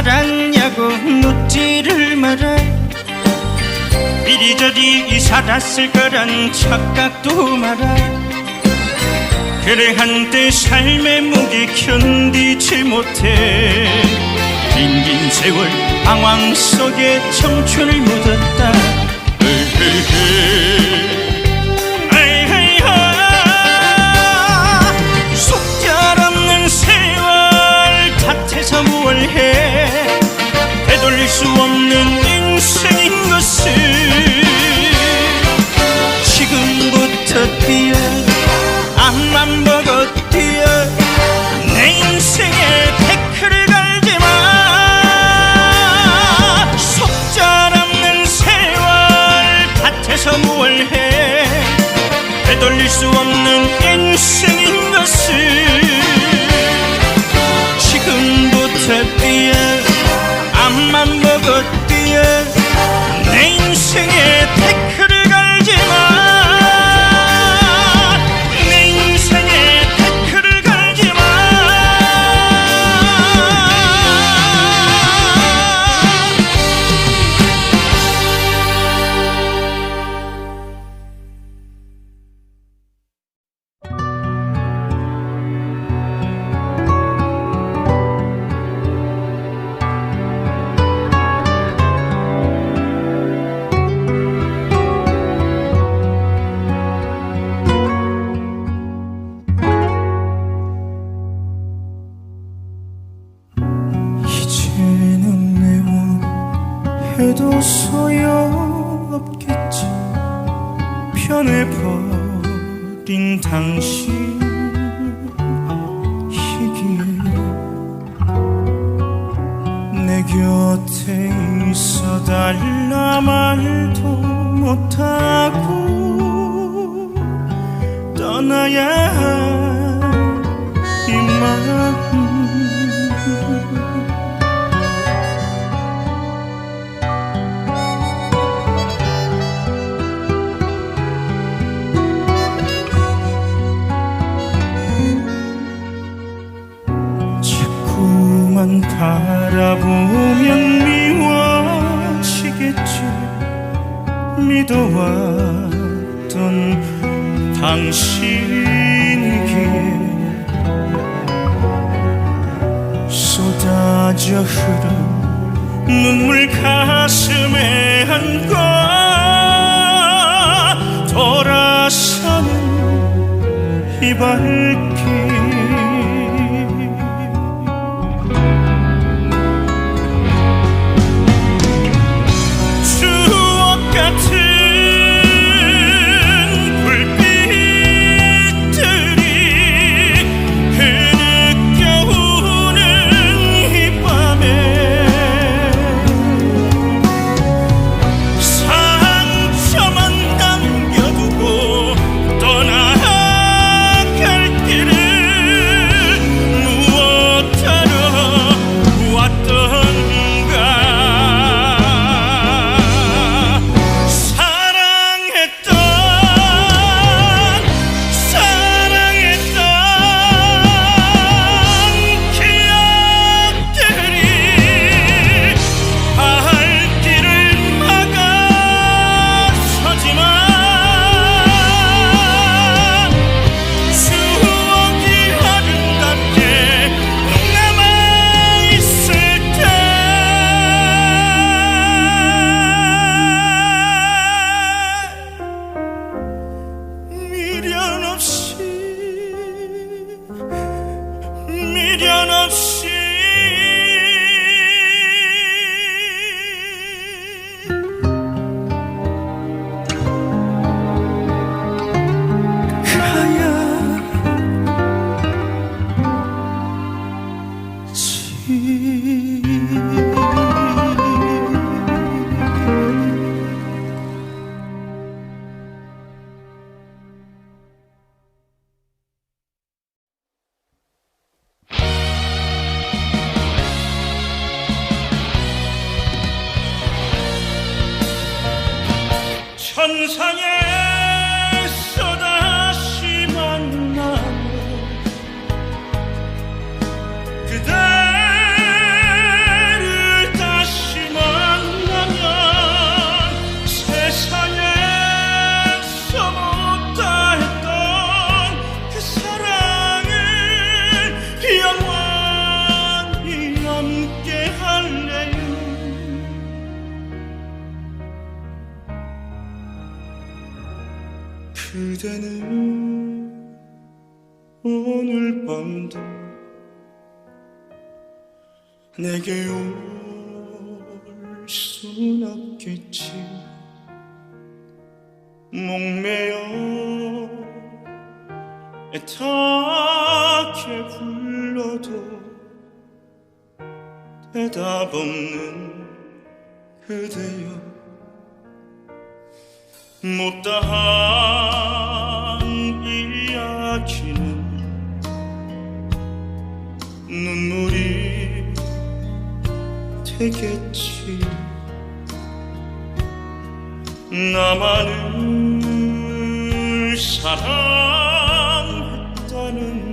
살았냐고 묻지를 말아. 이리저리 살았을 거란 착각도 말아. 그래 한때 삶의 무게 견디지 못해. 빈긴 세월 방황 속에 청춘을 묻은 변해버린 당신 희귀해. 내 곁에 있어 달라 말도 못하고 떠나야 할 이만 당신이기에 쏟아져 흐른 눈물 가슴에 안고 돌아서는 이발 cannot 그대는 오늘 밤도 내게 올 순 없겠지. 목매어 애타게 불러도 대답 없는 그대여 못다한 이야기는 눈물이 되겠지. 나만을 사랑했다는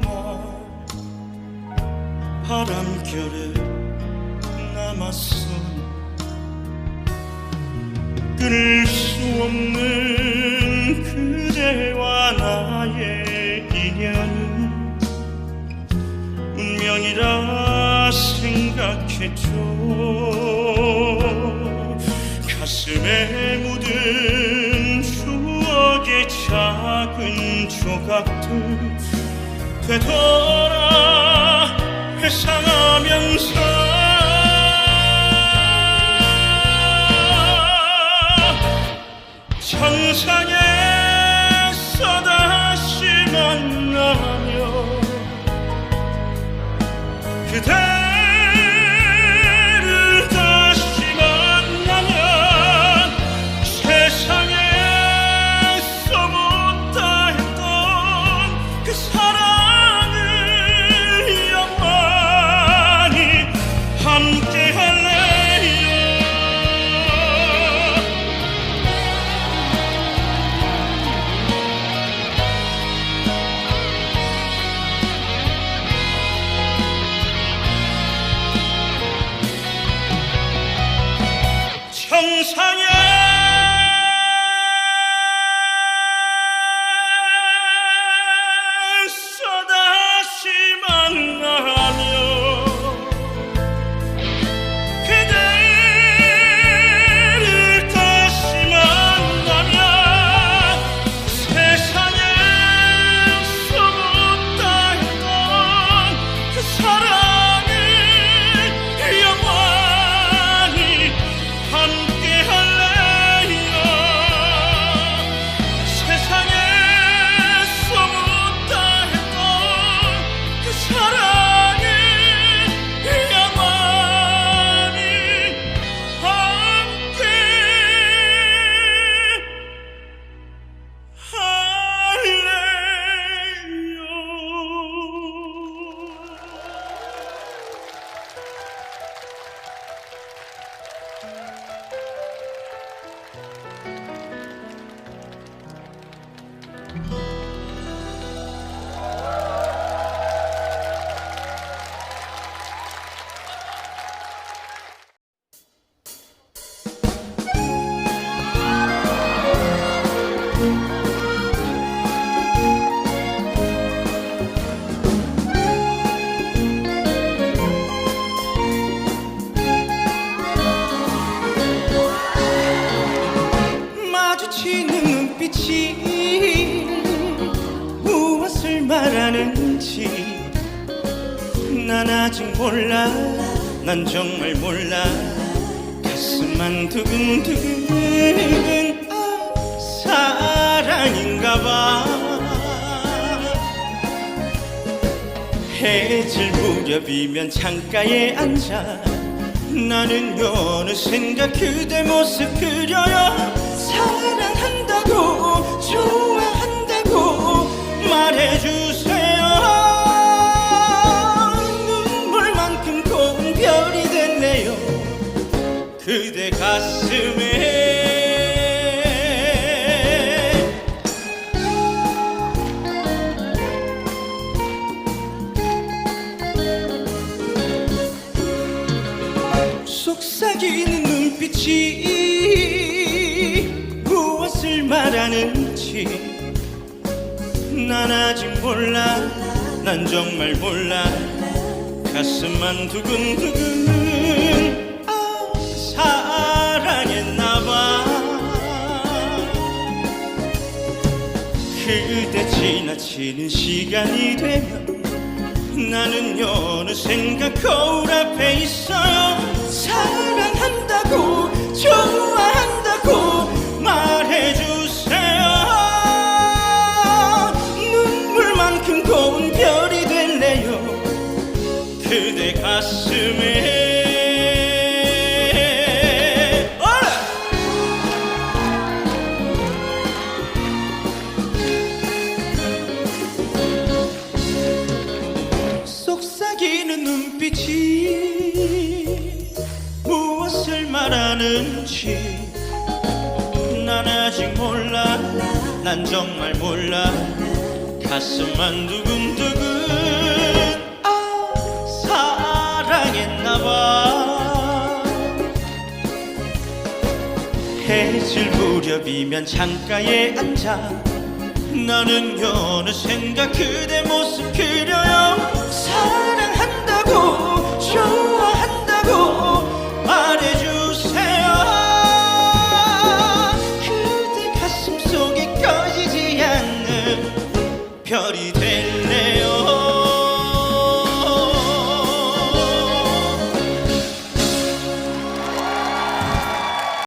말 바람결에 끊을 수 없는 그대와 나의 인연은 운명이라 생각했죠. 가슴에 묻은 추억의 작은 조각들 되돌아 회상하면서 천상에서 다시 만나며 그대 무엇을 말하는지 난 아직 몰라. 난 정말 몰라. 가슴만 두근두근 아, 사랑인가 봐. 해질 무렵이면 창가에 앉아 나는 어느샌가 그대 모습 그려요. 사랑한다고 좋아한다고 말해주세요. 눈물만큼 고운 별이 됐네요. 그대 가슴에 속삭이는 눈빛이 무엇을 말하는지 난 아직 몰라. 난 정말 몰라. 가슴만 두근두근 아, 사랑했나봐. 그대 지나치는 시간이 되면 나는 어느샌가 거울 앞에 있어요 사랑한다고 좋아한다고 말해주세요. 눈물만큼 고운 별이 될래요. 그대 가슴 말하는지 난 아직 몰라. 난 정말 몰라. 가슴만 두근두근. 아 사랑했나봐. 해질 무렵이면 창가에 앉아. 나는 어느샌가 그대 모습 그려